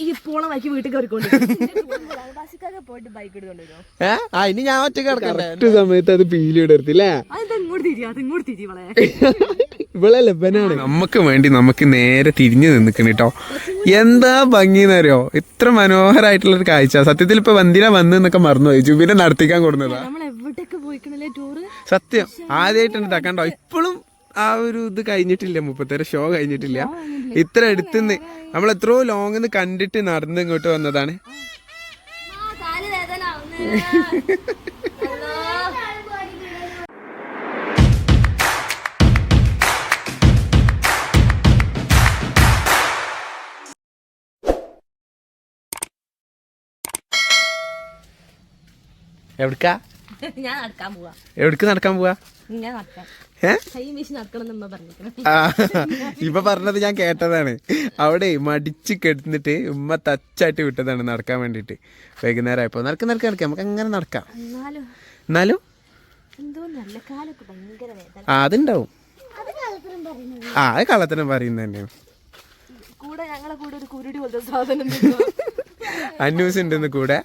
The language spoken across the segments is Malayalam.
ഈ പോണ വഴിക്ക് വീട്ടിൽ കയറിക്കൊണ്ട് അയൽവാസിക്കാരെ പോയിട്ട് ബൈക്ക് വരുമോ ആ ഇനി ഞാൻ ഒറ്റ സമയത്ത് അത് പീലി ഇടർത്തില്ലേ നമുക്ക് വേണ്ടി നമുക്ക് നേരെ തിരിഞ്ഞു നിന്നിക്കണ കേട്ടോ എന്താ ഭംഗിന്നറിയോ? ഇത്ര മനോഹരമായിട്ടുള്ള ഒരു കാഴ്ച. സത്യത്തിൽ ഇപ്പൊ വന്ദിര വന്ന് എന്നൊക്കെ മറന്നുപോയി ജുബിനെ നടത്തിക്കാൻ കൊടുക്കുന്നതാ സത്യം. ആദ്യമായിട്ടുണ്ട് കണ്ടോ? ഇപ്പോഴും ആ ഒരു ഇത് കഴിഞ്ഞിട്ടില്ല മുപ്പത്തേര ഷോ കഴിഞ്ഞിട്ടില്ല. ഇത്ര അടുത്തുനിന്ന് നമ്മൾ എത്രയോ ലോങ്ങിന്ന് കണ്ടിട്ട് നടന്ന് ഇങ്ങോട്ട് വന്നതാണ്. എവിടക്കാ? ഞാൻ നടക്കാൻ പോവാ. എവിടക്ക് നടക്കാൻ പോവാ? ഞാൻ നടക്കാം. ഇപ്പൊ പറഞ്ഞത് ഞാൻ കേട്ടതാണ്. അവിടെ മടിച്ച് കിടന്നിട്ട് ഉമ്മ തച്ചായിട്ട് വിട്ടതാണ് നടക്കാൻ വേണ്ടിട്ട് വൈകുന്നേരം ആയപ്പോ. നടക്ക് നടക്ക് നടക്കാം. നമുക്ക് അങ്ങനെ നടക്കാം. എന്നാലും ആ അതുണ്ടാവും. ആ അത് കള്ളത്തരം പറയുന്നത് തന്നെയാണ്. അന്യൂസ് ഞങ്ങളെ കൂടെ.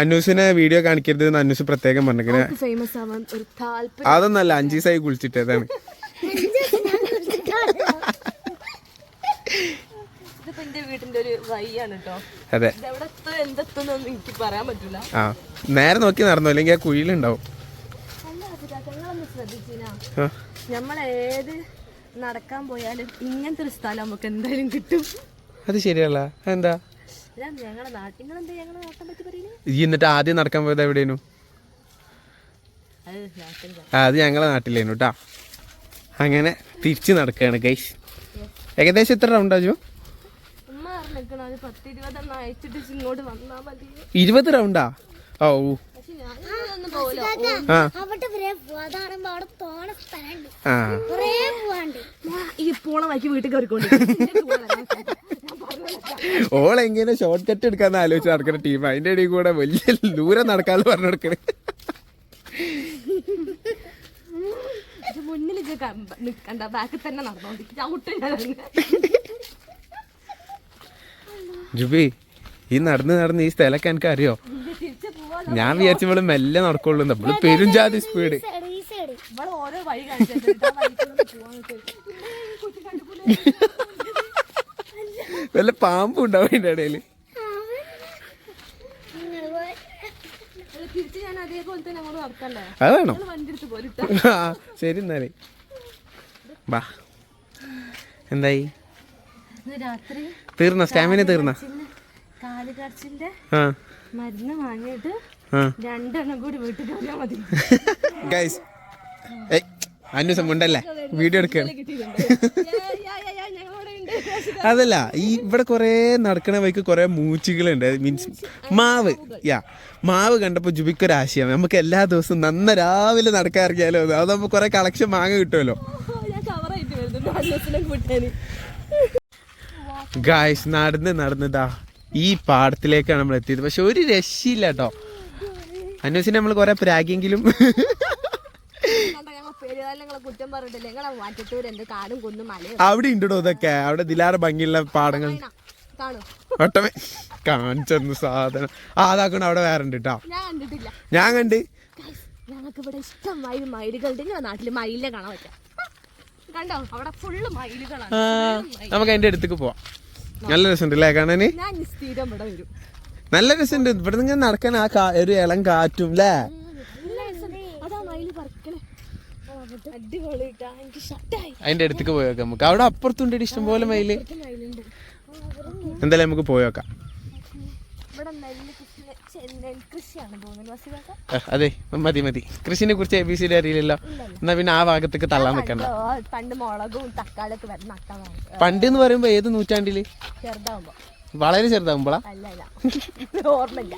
അന്നൂസിനെ വീഡിയോ കാണിക്കരുത് എന്ന് അന്നൂസ് പ്രത്യേകം പറഞ്ഞിങ്ങനെ ഫേമസ് ആവാൻ ഒരു താല്പര്യം? അതൊന്നല്ല അഞ്ചു ദിവസമായി കുളിച്ചിട്ടതാണ്. അതെ. ആ നേരെ നോക്കി നടന്നു? അല്ലെങ്കിൽ ആ കുഴിയിലുണ്ടാവും. ഏത് നടക്കാൻ പോയാലും ഇങ്ങനത്തെ ഒരു സ്ഥലം നമുക്ക് എന്തായാലും കിട്ടും. അത് ശരിയല്ല. എന്താ ഈ എന്നിട്ട് ആദ്യം നടക്കാൻ പോയത് എവിടെയായിരുന്നു? അത് ഞങ്ങളെ നാട്ടിലേനു കേട്ടാ അങ്ങനെ തിരിച്ച് നടക്കുകയാണ് ഗൈസ് ഏകദേശം എത്ര റൗണ്ട് ആജു ഇരുപത് റൗണ്ടാ ഓ ഒന്നും പോകില്ല ആ. അവിടെ വരെ പോവാ. അതാകുമ്പോ അവിടെ തോണ സ്ഥലമുണ്ട്. ആ. കുറേ പോവാണ്ട്. ഈ പോള വഴിക്ക് വീട്ടിൽ കയറിക്കൊണ്ട് ഓളെങ്ങനെ ഷോർട്ട് കട്ട് എടുക്കാന്ന് ആലോചിച്ച് നടക്കുന്ന ടീം അതിന്റെ ഇടയിൽ കൂടെ വലിയ ദൂരം നടക്കാന്ന് പറഞ്ഞു മുന്നിൽ നിൽക്കണ്ട ബാക്കിൽ തന്നെ നടന്നോണ്ടിരിക്കും ജുബി ഈ നടന്ന് നടന്ന് ഈ സ്ഥലമൊക്കെ എനിക്ക് അറിയോ വിചാരിച്ചു ഇവൾ ഞാൻ മെല്ലെ നടക്കുള്ളൂ നമ്മൾ പെരുംജാതി സ്പീഡ് വല്ല പാമ്പ് ഉണ്ടാവും അതിന്റെ ഇടയിൽ. അതാണോ ഞാൻ ശരി എന്നാലേ. ബാ. എന്തായി? തീർന്ന? സ്റ്റാമിന തീർന്ന? കാൽ കടച്ചിന്റെ ആ. മരുന്ന് വാങ്ങിയിട്ട് ആ. രണ്ടെണ്ണം കൂടി വീട്ടിൽ പോയാൽ മതി. ഗൈസ് ഏയ് സംഭവല്ലേ വീഡിയോ എടുക്കുകയാണ് അതല്ല ഈ ഇവിടെ കുറേ നടക്കണ വഴിക്ക് കുറേ മൂച്ചികളുണ്ട്. മീൻസ് മാവ് യാ മാവ് കണ്ടപ്പോൾ ജുബിക്കൊരു ആശയം നമുക്ക് എല്ലാ ദിവസവും നന്ന രാവിലെ നടക്കാൻ ഇറങ്ങിയാലോ അത്? അതാകുമ്പോൾ കുറേ കളക്ഷൻ മാങ്ങ കിട്ടുമല്ലോ. ഗായ്സ് നടന്ന് നടന്നതാ ഈ പാടത്തിലേക്കാണ് നമ്മൾ എത്തിയത്. പക്ഷെ ഒരു രക്ഷയില്ല കേട്ടോ. അന്വേഷിച്ച് നമ്മൾ കുറെ പ്രാഗിയെങ്കിലും അവിടെ ഉണ്ടോ ഇതൊക്കെ. അവിടെ ദിലാറ ഭംഗിയുള്ള പാടങ്ങൾ. ഒട്ടമേ കാണിച്ചെന്ന് സാധനം. ആ അതാക്കണം അവിടെ വേറെ ഉണ്ട് കേട്ടോ. ഞാൻ കണ്ട്. ഞങ്ങൾക്ക് ഇവിടെ ഇഷ്ടമായി മയിലുകളുടെ നിങ്ങളെ നാട്ടിൽ മയിലിനെ കാണാൻ പറ്റാം കണ്ടോ അവിടെ ഫുള്ള് മയിലുകളാണ്. നമുക്ക് അതിന്റെ അടുത്തേക്ക് പോവാം. നല്ല രസമുണ്ട് അല്ലേ കാണാന് നല്ല രസമുണ്ട്. ഇവിടെ നിന്ന് നടക്കാൻ ആ ഒരു ഇളം കാറ്റും അല്ലേ അതിന്റെ അടുത്തേക്ക് പോയി നോക്കാം നമുക്ക്. അവിടെ അപ്പുറത്തുണ്ട് ഇഷ്ടം പോലെ മയിൽ. എന്തായാലും നമുക്ക് പോയി നോക്കാം. അതെ മതി മതി. കൃഷിനെ കുറിച്ച് എ ബി സി അറിയില്ലല്ലോ. എന്നാ പിന്നെ ആ ഭാഗത്തേക്ക് തള്ളാൻ നിൽക്കണ്ട പണ്ട് മുളകും വാങ്ങി. പണ്ട് എന്ന് പറയുമ്പോ ഏത് നൂറ്റാണ്ടിൽ? വളരെ ചെറുതാകുമ്പോളാ ഓർമ്മയില്ല.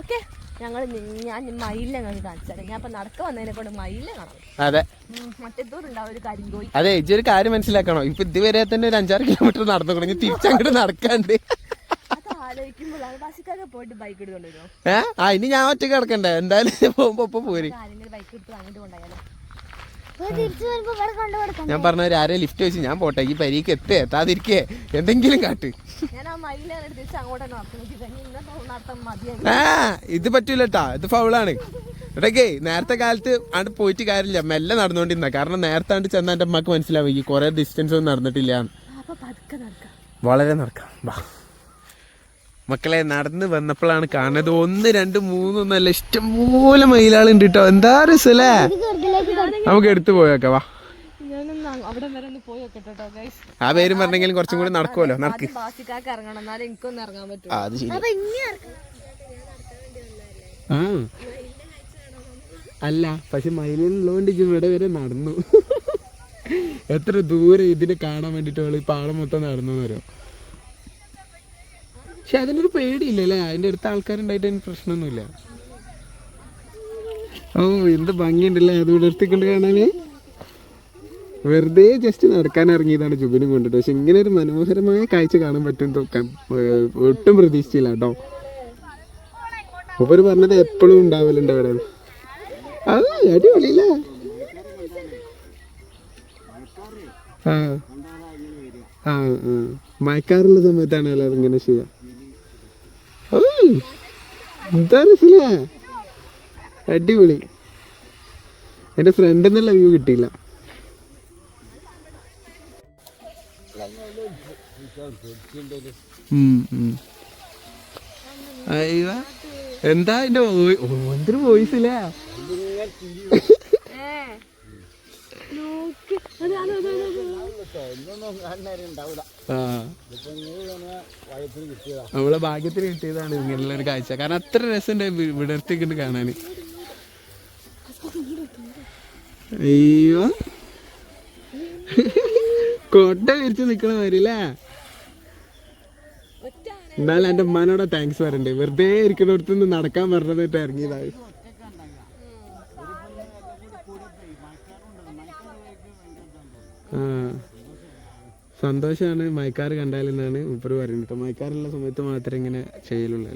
ഓക്കെ ഞങ്ങൾ ഞാൻ മയിലിനെ കാണിച്ചാൽ ഞാൻ ഇപ്പൊ നടക്ക വന്നതിനെ കൊണ്ട് മയിലിനെ കാണാം. അതെ. മറ്റേതൂരുണ്ടാവും ഒരു കരിങ്കോയി അതെ ഇജ്ജൊരു കാര്യം മനസ്സിലാക്കണോ. ഇപ്പൊ ഇതുവരെ തന്നെ ഒരു അഞ്ചാറ് കിലോമീറ്റർ നടന്നു തുടങ്ങി തിരിച്ചങ്ങോട്ട് നടക്കാണ്ട് അത് ആലോചിക്കുമ്പോഴാണ് ബസ്സിക്കാരെ പോയിട്ട് ബൈക്ക് എടുക്കൊണ്ട് വരുമോ ഏ? ആ ഇനി ഞാൻ ഒറ്റ കിടക്കണ്ടേ. എന്തായാലും പോകുമ്പോ ഒപ്പം പോര്. ഞാൻ പറഞ്ഞ ആരെ ലിഫ്റ്റ് വെച്ച് ഞാൻ പോട്ടെ. ഈ പരീക്ക് എത്തേ എത്താതിരിക്കേ. എന്തെങ്കിലും കാട്ട്. ഞാൻ ആ ഇത് പറ്റൂല കേട്ടാ ഇത് ഫൗളാണ് ഇടയ്ക്കേ നേരത്തെ കാലത്ത് ആണ്ട് പോയിട്ട് കാര്യമില്ല. മെല്ലെ നടന്നുകൊണ്ടിരുന്ന കാരണം നേരത്തെ ആണ്ട് ചെന്ന എന്റെ അമ്മയ്ക്ക് മനസ്സിലാവും. ഈ കുറെ ഡിസ്റ്റൻസ് ഒന്നും നടന്നിട്ടില്ല. പതുക്കെ നടക്കാം. വളരെ നടക്കാം. വാ. മക്കളെ നടന്ന് വന്നപ്പോഴാണ് കാണുന്നത്. ഒന്ന് രണ്ട് മൂന്നൊന്നല്ല ഇഷ്ടംപോലെ മയിലാളുണ്ട് കേട്ടോ എന്താ രസല്ലേ? നമുക്ക് എടുത്തു പോയേക്കാം വാ. ആ പേരും പറഞ്ഞെങ്കിലും കുറച്ചും കൂടി നടക്കുമല്ലോ നടക്ക്. അത് ശരി. ആ അല്ല പക്ഷെ മയിലുള്ളതുകൊണ്ട് ഇവിടെ വരെ നടന്നു. എത്ര ദൂരെ ഇതിനെ കാണാൻ വേണ്ടിട്ട് ഈ പാളം മൊത്തം നടന്നു വരും പക്ഷെ അതിനൊരു പേടിയില്ലല്ലേ? അതിന്റെ അടുത്ത ആൾക്കാരുണ്ടായിട്ട് അതിന് പ്രശ്നമൊന്നുമില്ല. ഓ എന്ത് ഭംഗിയുണ്ടല്ലേ? അത് വിടർത്തിക്കൊണ്ട് കാണാനേ. വെറുതെ ജസ്റ്റ് നടക്കാൻ ഇറങ്ങിയതാണ് ജുബിനും കൊണ്ടിട്ട്. പക്ഷെ ഇങ്ങനെ ഒരു മനോഹരമായ കാഴ്ച കാണാൻ പറ്റും ഒട്ടും പ്രതീക്ഷിച്ചില്ല കേട്ടോ. മൂപ്പര് പറഞ്ഞത് എപ്പോഴും ഉണ്ടാവലുണ്ട് അവിടെ. അത് അടിപൊളിയില്ല? ആ. ആ മയക്കാറുള്ള സമയത്താണ് എല്ലാവരും ഇങ്ങനെ ചെയ്യാ ഓയ്, എന്താ രസില്ല അടിപൊളി. എന്റെ ഫ്രണ്ട് എന്നുള്ള വ്യൂ കിട്ടിയില്ല. ഉം, ഉം. അയ്യോ. എന്താ എന്റെ എന്തൊരു വോയിസ് ഇല്ലേ. നമ്മളെ ഭാഗ്യത്തിന് കിട്ടിയതാണ് ഇങ്ങനെയുള്ള ഒരു കാഴ്ച. കാരണം അത്ര രസമുണ്ട് വിടർത്തിക്കുണ്ട് കാണാൻ അയ്യോ. കൊട്ട വിരിച്ച് നിക്കണ മാതിരില്ലേ എന്നാലും എന്റെ ഉമ്മാനോടെ താങ്ക്സ് പറയണ്ടേ. വെറുതെ ഇരിക്കുന്നിടത്ത് നിന്ന് നടക്കാൻ പറഞ്ഞതായിട്ട് ഇറങ്ങിയതായി സന്തോഷമാണ് മയക്കാർ കണ്ടാലെന്നാണ് ഉപ്പർ പറയുന്നത്. മയക്കാറുള്ള സമയത്ത് മാത്രമേ ഇങ്ങനെ ചെയ്യലുള്ളൂ.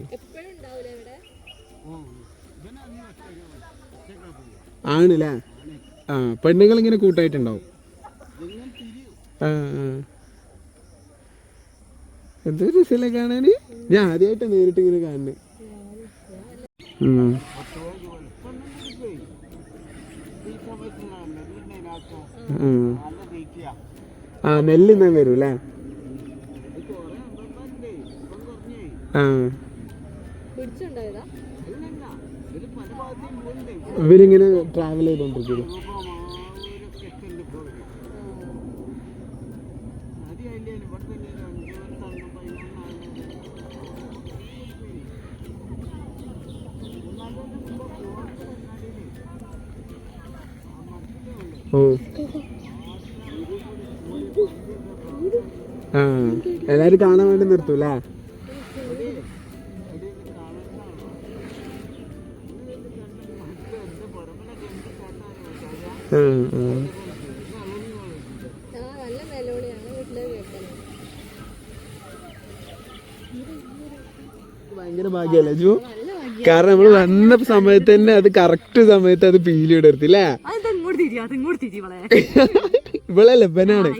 ആണല്ലേ? ആ പെണ്ണുങ്ങൾ ഇങ്ങനെ കൂട്ടായിട്ടുണ്ടാവും. ആ എന്തൊരു രസമല്ലേ കാണാന്? ഞാൻ ആദ്യമായിട്ട് നേരിട്ട് ഇങ്ങനെ കാണുന്നത് ഉം. ഉം. നെല്ല് ഇന്ന് വരും അല്ലേ? ആ. ഇവരിങ്ങനെ ട്രാവൽ ചെയ്തോണ്ടിരിക്കും ഓ ആ എല്ലാരും കാണാൻ വേണ്ടി നിർത്തൂല ഭയങ്കര ഭാഗ്യല്ലേ ജു? കാരണം നമ്മൾ വന്ന സമയത്ത് തന്നെ അത് കറക്റ്റ് സമയത്ത് അത് പീലി ഇടർത്തില്ലേ ഇങ്ങോട്ട് തിരി അത് ഇങ്ങോട്ട് തിരി വളെ ഇവളെ ലബനാണ്.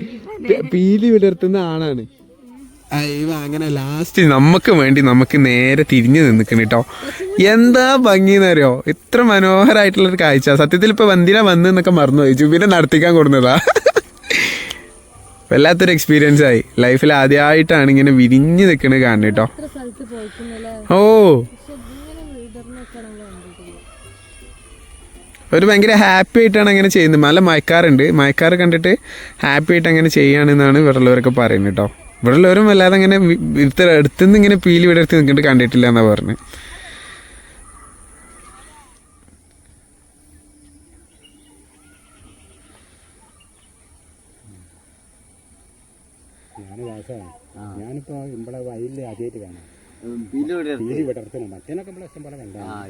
പീലി വിടർത്തുന്ന ആളാണ്. അയ്യോ അങ്ങനെ ലാസ്റ്റ് നമുക്ക് വേണ്ടി നമുക്ക് നേരെ തിരിഞ്ഞു നിന്നിക്കണം കേട്ടോ എന്താ ഭംഗിന്നറിയോ? ഇത്ര മനോഹരമായിട്ടുള്ള ഒരു കാഴ്ച. സത്യത്തിൽ ഇപ്പൊ വന്തിന വന്ന് എന്നൊക്കെ മറന്നുപോയി ജുബിനെ നടത്തിക്കാൻ കൊടുന്നതാ. വല്ലാത്തൊരു എക്സ്പീരിയൻസ് ആയി. ലൈഫിൽ ആദ്യമായിട്ടാണ് ഇങ്ങനെ വിരിഞ്ഞു നിൽക്കണത് കാണുന്നത് കേട്ടോ ഇത്ര സ്ഥലത്ത് പോയിക്കുന്നല്ലേ ഓ പക്ഷെ ഇങ്ങനെ വീടർന്നൊക്കെ നമ്മൾ കണ്ടിട്ടില്ല ഒരു ഭയങ്കര ഹാപ്പി ആയിട്ടാണ് അങ്ങനെ ചെയ്യുന്നത്. നല്ല മയക്കാറുണ്ട്. മയക്കാറ് കണ്ടിട്ട് ഹാപ്പി ആയിട്ട് അങ്ങനെ ചെയ്യുകയാണെന്നാണ് ഇവിടെ ഉള്ളവരൊക്കെ പറയുന്നത് കേട്ടോ. ഇവിടെ ഉള്ളവരും അല്ലാതെ അങ്ങനെ ഇത്ര അടുത്തുനിന്ന് ഇങ്ങനെ പീലി വിടർത്തി നിൽക്കിട്ട് കണ്ടിട്ടില്ല എന്നാ പറഞ്ഞത് ഞാൻ ഞാനിപ്പോ ഇവിടെ വയലിൽ ആദ്യമായിട്ട് കാണാം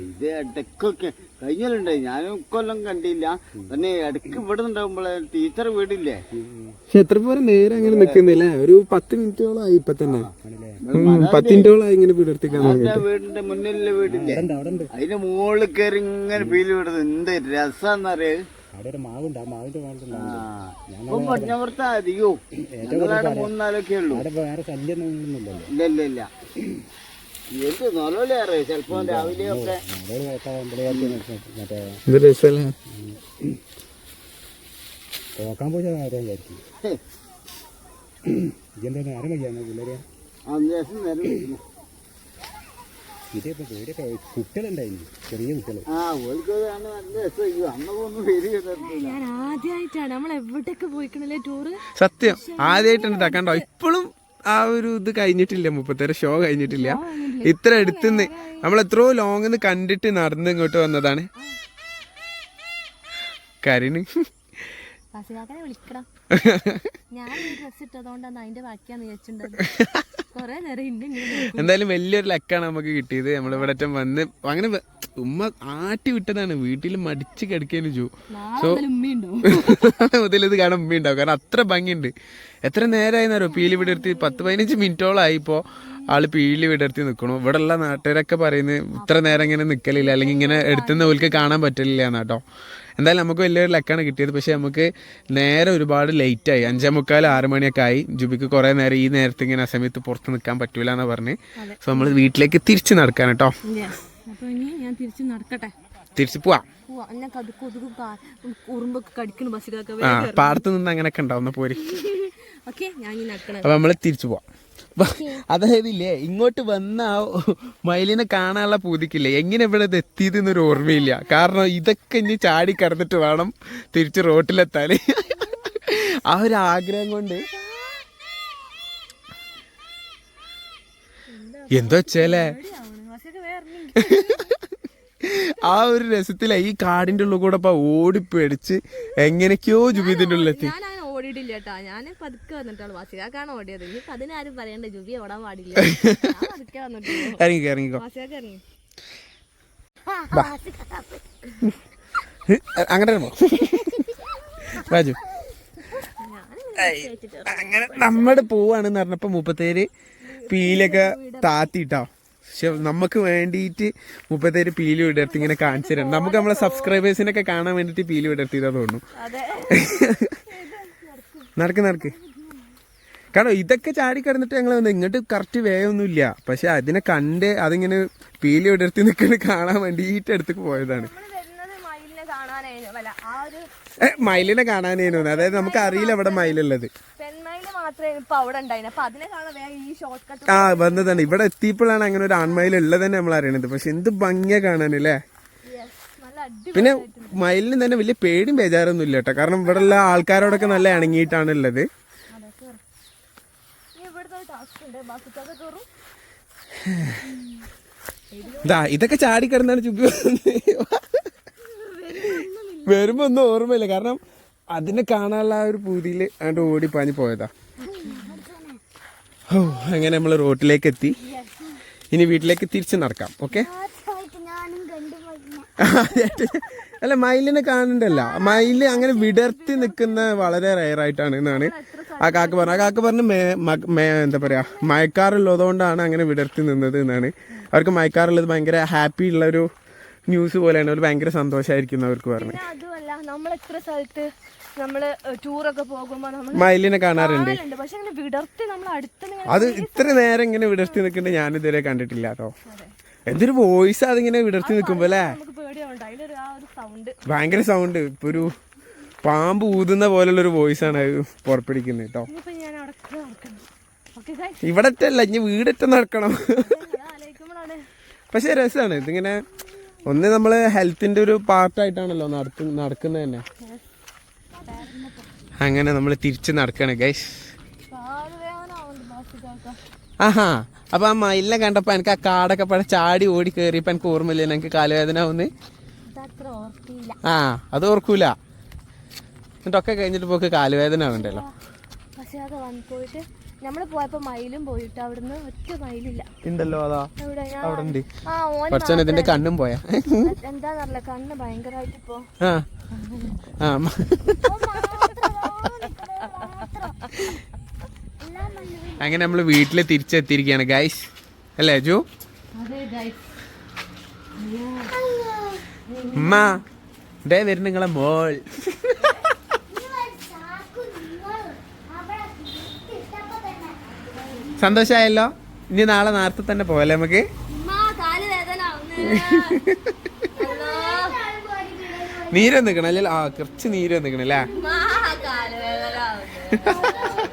ഇത് ഇടയ്ക്കൊക്കെ കഴിഞ്ഞാലുണ്ടായി ഞാനും കൊല്ലം കണ്ടില്ല. പിന്നെ ഇടയ്ക്ക് ഇവിടെ ഉണ്ടാകുമ്പോളെ ടീച്ചർ വീടില്ലേ പക്ഷെ എത്ര പേര് നേരെ അങ്ങനെ നിക്കുന്നില്ലേ? ഒരു പത്ത് മിനിറ്റോളായി ഇപ്പൊ തന്നെ. പത്ത് മിനിറ്റോളായി ഇങ്ങനെ വിടർത്തിക്കാൻ ആ വീടിന്റെ മുന്നിലെ വീടില്ലേ? അതിന്റെ മുകളിൽ കയറി ഇങ്ങനെ പീൽ വിടുന്നത് എന്ത് രസാന്നറിയ? അവിടെ ഒരു മാവുണ്ട്. ആ മാവിന്റെ പടിഞ്ഞാപുറത്ത് അധികവും മൂന്നാലൊക്കെ ഉള്ളൂ. അവിടെ വേറെ ശല്യം ഒന്നുമില്ലല്ലോ ഇല്ല ഇല്ല ഇല്ല. എന്ത് ചിലപ്പോ രാവിലെ ഒക്കെ പോക്കാൻ പോയി ഇതേപ്പോ പേരൊക്കെ കുട്ടികളുണ്ടായിരുന്നു ചെറിയ കുട്ടികൾ ഞാൻ ആദ്യമായിട്ടാണ് നമ്മൾ എവിടെയൊക്കെ പോയിക്കണല്ലേ ടൂറ് സത്യം. ആദ്യമായിട്ടാണ് ട്ടാ. കണ്ടോ ഇപ്പോഴും ആ ഒരു ഇത് കഴിഞ്ഞിട്ടില്ല മുപ്പത്തേരെ ഷോ കഴിഞ്ഞിട്ടില്ല. ഇത്ര അടുത്തുനിന്ന് നമ്മൾ എത്രയോ ലോങ് നിന്ന് കണ്ടിട്ട് നടന്ന് ഇങ്ങോട്ട് വന്നതാണ്. കരിന്. വിളിക്കണം. ഞാൻ ഡ്രസ് ഇട്ടതുകൊണ്ടാണ് അതിന്റെ ബാക്കിയാന്ന് വിചാരിച്ചിട്ടുണ്ടത് എന്തായാലും വലിയൊരു ലക്കാണ് നമുക്ക് കിട്ടിയത്. നമ്മളിവിടെ വന്ന് അങ്ങനെ ഉമ്മ ആട്ടി വിട്ടതാണ്. വീട്ടിൽ മടിച്ച് കിടക്കേനു ചോ സോ മുതൽ ഇത് കാണാൻ ഉമ്മ ഉണ്ടാവും കാരണം അത്ര ഭംഗിയുണ്ട്. എത്ര നേരമായിരുന്നോ പീലി വിടർത്തി പത്ത് പതിനഞ്ച് മിനിറ്റോളായി ഇപ്പോൾ ആൾ പീലി വിടർത്തി നിൽക്കണു ഇവിടെ ഉള്ള നാട്ടുകാരൊക്കെ പറയുന്നത് ഇത്ര നേരം ഇങ്ങനെ നിൽക്കലില്ല അല്ലെങ്കിൽ ഇങ്ങനെ എടുത്തുന്ന ഓൽക്ക് കാണാൻ പറ്റില്ല എന്നാട്ടോ. എന്തായാലും നമുക്ക് വലിയൊരു ലക്കാണ് കിട്ടിയത്. പക്ഷേ നമുക്ക് നേരെ ഒരുപാട് ലേറ്റായി അഞ്ചേ മുക്കാൽ ആറ് മണിയൊക്കെ ആയി. ജുബിക്ക് കുറേ നേരം ഈ നേരത്തെ ഇങ്ങനെ ആ സമയത്ത് പുറത്ത് നിൽക്കാൻ പറ്റൂല എന്ന് പറഞ്ഞ്. സോ നമ്മൾ വീട്ടിലേക്ക് തിരിച്ച് നടക്കാൻ കേട്ടോ. തിരിച്ചു പോവാം. പാടത്ത് നിന്ന് അങ്ങനെയൊക്കെ ഉണ്ടാവുന്ന പോരി. അപ്പൊ നമ്മൾ തിരിച്ചു പോവാം. അപ്പൊ അതായത് ഇല്ലേ ഇങ്ങോട്ട് വന്ന ആ മയിലിനെ കാണാനുള്ള പൂതിക്കില്ലേ? എങ്ങനെ ഇവിടെ ഇത് എത്തിയതെന്നൊരു ഓർമ്മയില്ല. കാരണം ഇതൊക്കെ ഇനി ചാടി കടന്നിട്ട് വേണം തിരിച്ച് റോട്ടിലെത്താൻ. ആ ഒരു ആഗ്രഹം കൊണ്ട്. എന്തോ വെച്ചാലേ ആ ഒരു രസത്തിലെ ഈ കാടിന്റെ ഉള്ളിൽ കൂടെ ഇപ്പൊ ഓടി പേടിച്ച് എങ്ങനെയൊക്കെയോ ജുബീദിന്റെ ഉള്ളിലെത്തി. ഓടിയിട്ടില്ല കേട്ടാ ഞാൻ പതുക്കെ വന്നിട്ടാണ് വാസികാക്കാണ് ഓടിയത്. ഇനി അതിനാരും പറയണ്ട. ജുബി ഓടാൻ പാടില്ല. ഞാൻ പതുക്കെ വന്നിട്ടുള്ളൂ. ഇറങ്ങിക്കോ ഇറങ്ങിക്കോ. വാസികാക്ക ഇറങ്ങി. അങ്ങനെ രാജു അങ്ങനെ നമ്മുടെ പോവാണെന്ന് പറഞ്ഞപ്പോ മുപ്പത്തേര് പീലൊക്കെ താത്തിട്ടോ. പക്ഷെ നമുക്ക് വേണ്ടിയിട്ട് മുപ്പത്തേര് പീലി വിടർത്തി ഇങ്ങനെ കാണിച്ചു തരണം നമുക്ക് നമ്മളെ സബ്സ്ക്രൈബേഴ്സിനൊക്കെ കാണാൻ വേണ്ടിയിട്ട് പീലി വിടർത്തിയതാ തോന്നുന്നു. നടക്ക് നടക്ക് കാരണം ഇതൊക്കെ ചാടി കിടന്നിട്ട് ഞങ്ങൾ വന്നത് ഇങ്ങോട്ട് കറക്റ്റ് വേയൊന്നുമില്ല. പക്ഷെ അതിനെ കണ്ട് അതിങ്ങനെ പീലി വിടർത്തി നിൽക്കുന്നത് കാണാൻ വേണ്ടിയിട്ട് അടുത്തേക്ക് പോയതാണ്. മയിലിനെ കാണാനേനു അതായത് നമുക്ക് അറിയില്ല അവിടെ മയിലുള്ളത്. ആ വന്നതാണ്. ഇവിടെ എത്തിയപ്പോഴാണ് അങ്ങനെ ഒരു ആൺമയിൽ ഉള്ളത് തന്നെ നമ്മൾ അറിയണത് പക്ഷെ എന്ത് ഭംഗിയാ കാണാനല്ലേ പിന്നെ മയിലിന് തന്നെ വലിയ പേടിയും ബേജാറൊന്നും ഇല്ല കേട്ടോ കാരണം ഇവിടെ ഉള്ള ആൾക്കാരോടൊക്കെ നല്ല ഇണങ്ങിയിട്ടാണ് ഉള്ളത് ഇതാ ഇതൊക്കെ ചാടി കിടന്നാണ് ചുബി വരുമ്പോ ഒന്നും ഓർമ്മയില്ല. കാരണം അതിനെ കാണാനുള്ള ആ ഒരു പൂതിയിൽ അങ്ങോട്ട് ഓടി പാഞ്ഞു പോയതാ. ഓ അങ്ങനെ നമ്മൾ റോട്ടിലേക്ക് എത്തി ഇനി വീട്ടിലേക്ക് തിരിച്ചു നടക്കാം. ഓക്കെ? അല്ല മയിലിനെ കാണണ്ടല്ല. മയിൽ അങ്ങനെ വിടർത്തി നിൽക്കുന്ന വളരെ റയറായിട്ടാണ് എന്നാണ് ആ കാക്ക പറഞ്ഞത്. ആ കാക്ക പറഞ്ഞ് മേ എന്താ പറയാ മയക്കാറുള്ളതുകൊണ്ടാണ് അങ്ങനെ വിടർത്തി നിന്നത് എന്നാണ്. അവർക്ക് മയക്കാറുള്ളത് ഭയങ്കര ഹാപ്പി ഉള്ള ഒരു ന്യൂസ് പോലെയാണ്. അവർ ഭയങ്കര സന്തോഷമായിരിക്കും അവർക്ക് അതുമല്ല നമ്മൾ എത്ര സ്ഥലത്ത് നമ്മൾ ടൂറൊക്കെ പോകുമ്പോ നമ്മൾ മയിലിനെ കാണാറുണ്ട്. പക്ഷെ വിടർത്തി നമ്മൾ അത് ഇത്ര നേരം ഇങ്ങനെ വിടർത്തി നിൽക്കുന്നത് ഞാൻ ഇതുവരെ കണ്ടിട്ടില്ല കേട്ടോ. എന്തൊരു വോയിസ് അതിങ്ങനെ വിടർത്തി നിൽക്കുമ്പോ അല്ലേ നമുക്ക് പേടിയാവുണ്ട് അതിന്റെ ഒരു ആ ഒരു സൗണ്ട് ഭയങ്കര സൗണ്ട് ഇപ്പൊ ഒരു പാമ്പ് ഊതുന്ന പോലുള്ളൊരു വോയിസ് ആണ് അത് പുറപ്പെടിക്കുന്നത് കേട്ടോ ഇവിടെ അല്ല ഇനി വീടറ്റം നടക്കണം. പക്ഷെ രസമാണ് ഇതിങ്ങനെ ഒന്ന് നമ്മൾ ഹെൽത്തിന്റെ ഒരു പാർട്ടായിട്ടാണല്ലോ നടത്തു നടക്കുന്നത് തന്നെ. അങ്ങനെ നമ്മൾ തിരിച്ച് നടക്കാണ് ഗൈസ് ആഹാ അപ്പൊ ആ മയിലിനെ കണ്ടപ്പോ എനിക്ക് ആ കാടൊക്കെ പഴ ചാടി ഓടി കയറിയപ്പോ എനിക്ക് ഓർമ്മയില്ല എനിക്ക് കാലുവേദന ഓർത്തിയില്ല ആ അത് ഓർക്കൂല. എന്നിട്ടൊക്കെ കഴിഞ്ഞിട്ട് പോക്ക് കാലുവേദന ആവണ്ടല്ലോ പക്ഷെ അത് വന്ന് പോയിട്ട് നമ്മൾ പോയപ്പോ മയിലും പോയിട്ട് അവിടുന്ന് ഒറ്റ മയിലില്ല. ഉണ്ടല്ലോ അതാ. അവിടെ ഉണ്ട് ഇതിന്റെ കണ്ണും പോയാ. കണ്ണ് ഭയങ്കരമായിട്ട് ഇപ്പൊ അങ്ങനെ നമ്മൾ വീട്ടിൽ തിരിച്ചെത്തിയിരിക്കുകയാണ് ഗൈസ് അല്ലേ ജു? അതെ ഗൈസ് ഉമ്മ ഡേ വരുന്ന നിങ്ങളെ മോൾ. സന്തോഷമായല്ലോ ഇനി നാളെ നേരത്തെ തന്നെ പോയല്ലേ നമുക്ക്? നീരം നിൽക്കണല്ലേ അല്ലേ ആ കുറച്ച് നീരം നിൽക്കണല്ലേ